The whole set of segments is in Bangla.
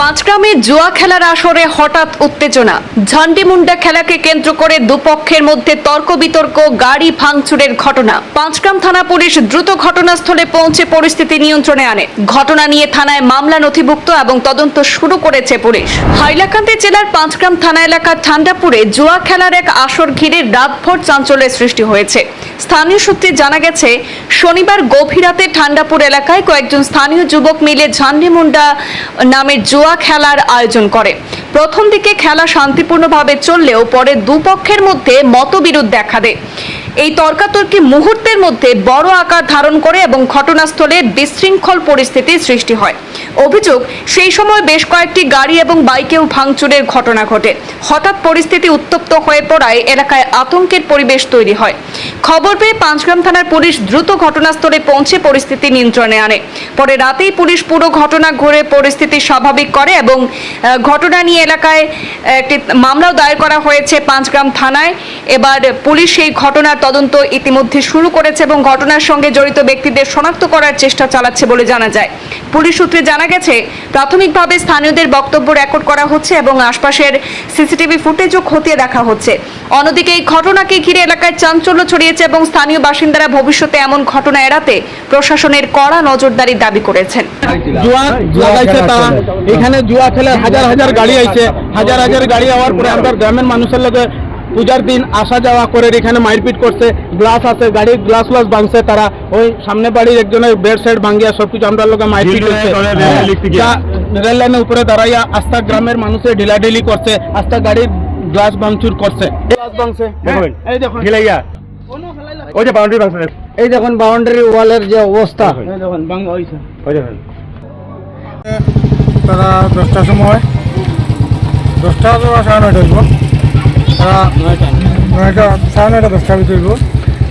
পাঁচগ্রামে জুয়া খেলার আসরে হঠাৎ উত্তেজনা। ঝান্ডিমুন্ডা খেলাকে কেন্দ্র করে দুপক্ষের মধ্যে তর্ক বিতর্ক গাড়ি ভাঙচুরের ঘটনা। পাঁচগ্রাম থানা পুলিশ দ্রুত ঘটনাস্থলে পৌঁছে পরিস্থিতি নিয়ন্ত্রণে আনে। ঘটনা নিয়ে থানায় মামলা নথিভুক্ত এবং তদন্ত শুরু করেছে পুলিশ। হাইলাকান্দি জেলার পাঁচগ্রাম থানা এলাকার ঠান্ডাপুরে জুয়া খেলার এক আসর ঘিরে রাতভর চাঞ্চল্যের সৃষ্টি হয়েছে। স্থানীয় সূত্রে জানা গেছে, শনিবার গভীর রাতে ঠান্ডাপুর এলাকায় কয়েকজন স্থানীয় যুবক মিলে ঝান্ডিমুন্ডা নামের জুয়া খেলার আয়োজন করে। প্রথম দিকে খেলা শান্তিপূর্ণভাবে চললেও পরে দুপক্ষের মধ্যে মতবিরোধ দেখা দেয়। এই তর্কাতর্কি মুহূর্তের মধ্যে বড় আকার ধারণ করে এবং ঘটনাস্থলে বিশৃঙ্খল পরিস্থিতি সৃষ্টি হয়। অভিযোগ, সেই সময় বেশ কয়েকটি গাড়ি এবং বাইকেও ভাঙচুরের ঘটনা ঘটে। হঠাৎ পরিস্থিতি উত্তপ্ত হয়ে পড়ায় এলাকায় আতঙ্কের পরিবেশ তৈরি হয়। খবর পেয়ে পাঁচগ্রাম থানার পুলিশ দ্রুত ঘটনাস্থলে পৌঁছে পরিস্থিতি নিয়ন্ত্রণে আনে। পরে রাতেই পুলিশ পুরো ঘটনা ঘুরে পরিস্থিতি স্বাভাবিক করে এবং ঘটনা নিয়ে এলাকায় একটি মামলাও দায়ের করা হয়েছে পাঁচগ্রাম থানায়। এবার পুলিশ এই ঘটনার তদন্ত ইতিমধ্যে শুরু করেছে এবং ঘটনার সঙ্গে জড়িত ব্যক্তিদের শনাক্ত করার চেষ্টা চালাচ্ছে বলে জানা যায়। পুলিশ সূত্রে জানা গেছে। প্রাথমিকভাবে স্থানীয়দের বক্তব্য রেকর্ড করা হচ্ছে এবং আশপাশের সিসিটিভি ফুটেজও খতিয়ে দেখা হচ্ছে। অন্যদিকে এই ঘটনাকে ঘিরে এলাকায় চাঞ্চল্য ছড়িয়েছে এবং স্থানীয় বাসিন্দারা ভবিষ্যতে এমন ঘটনা এড়াতে প্রশাসনের কড়া নজরদারির দাবি করেছেন। এখানে জুয়া খেলে হাজার হাজার গাড়ি আইছে। হাজার হাজার গাড়ি হওয়ার পরে আমরা গ্রামের মানুষের লোকে পূজার দিন আসা যাওয়া করে এখানে মারপিট করছে গ্লাস আছে গাড়ির গ্লাস গ্লাস ভাঙছে তারা ওই সামনে বাড়ির একজনের বেড সাইড ভাঙিয়া সবকিছু আমরা লোকে মারপিট করছে। হ্যাঁ, রেল লাইনের উপরে দাঁড়াইয়া আস্থা গ্রামের মানুষের ঢিলাঢিলি করছে আস্থা গাড়ির গ্লাস ভাঙচুর করছে। গ্লাস ভাঙছে। হ্যাঁ, এই দেখুন। ওই যে বাউন্ডারি ভাঙছে এই দেখুন বাউন্ডারি ওয়ালের যে অবস্থা। এই দেখুন। ভাঙা হয়েছে ওই দেখেন। তারা দশটার সময় দশটা সাড়ে নয়টা হইব তারা নয়টা, সাড়ে নয়টা দশটার ভিতরে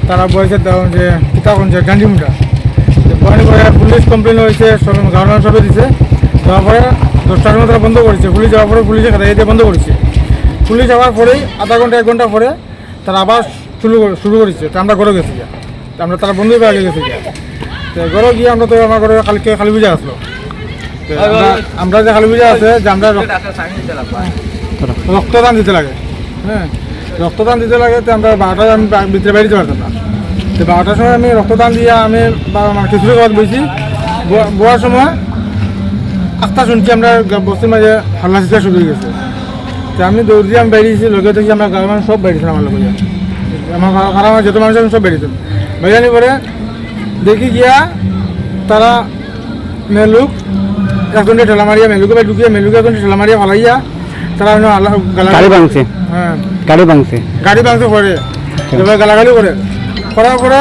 তারা বলছে যে কোন যে করে পুলিশ কমপ্লেন হয়েছে গার্ডেন সবে দিছে। যাওয়ার পরে দশটার তারা বন্ধ করেছে। পুলিশ যাওয়ার পরে পুলিশে খাতা বন্ধ করেছে। পুলিশ যাওয়ার পরেই আধা ঘণ্টা, এক ঘণ্টা পরে তারা আবার শুরু শুরু করেছে। তো আমরা ঘরে গেছি আমরা তারা বন্ধই পাওয়া গেছি। তো ঘরে গিয়ে আমরা তো আমার ঘরে কালকে কালী পূজা আসলো আমরা- যে কালী পূজা আছে, যে আমরা রক- রক্তদান দিতে লাগে। হ্যাঁ রক্তদান দিতে লাগে তো আমরা বারোটায় আমি ভিতরে যেতে পারতাম না। তো বারোটার সময় আমি রক্তদান দিয়ে আমি খিচুড়ি খাওয়াতে বসি বোয়ার সময় আস্তা শুনছি আমরা বস্তির মাঝে হাল্লা চিৎকার শুরু হয়ে গেছে। তো আমি দৌড় দিয়ে আমি বেরিয়েছি, লোকে দেখি আমরা গ্রামের মানুষ সব বেরিয়েছেন আমার লোকে আমার ঘর আমার যত মানুষ আছে সব বেরিয়েছেন বেরিয়ানি পরে দেখি গিয়া তারা মেলুক, একজনকে ঠেলা মারিয়া, মেলুকে ঢুকিয়ে, মেলুকে একজনকে ঠেলা মারিয়া ফালাইয়া গালা- গাড়ি ভাঙছে। হ্যাঁ। গাড়ি ভাঙছে। গাড়ি ভাঙতে করে এবার গালাগালি করে। করার পরে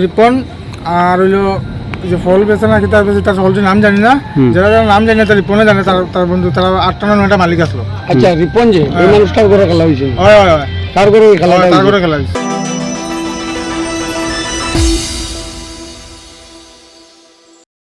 রিপন আর হইল যে ফল বেছে না কি তার বেছে তার সকলটির নাম জানি না। যারা যারা নাম জানি না তার রিপনে জানে তার তার বন্ধু তারা আটটা না নয়টা মালিক আসলো। আচ্ছা রিপন যে এই মানুষটার করে খেলা হয়েছে। হয় হয় হয়। তার করে খেলা তার করে খেলা হয়েছে।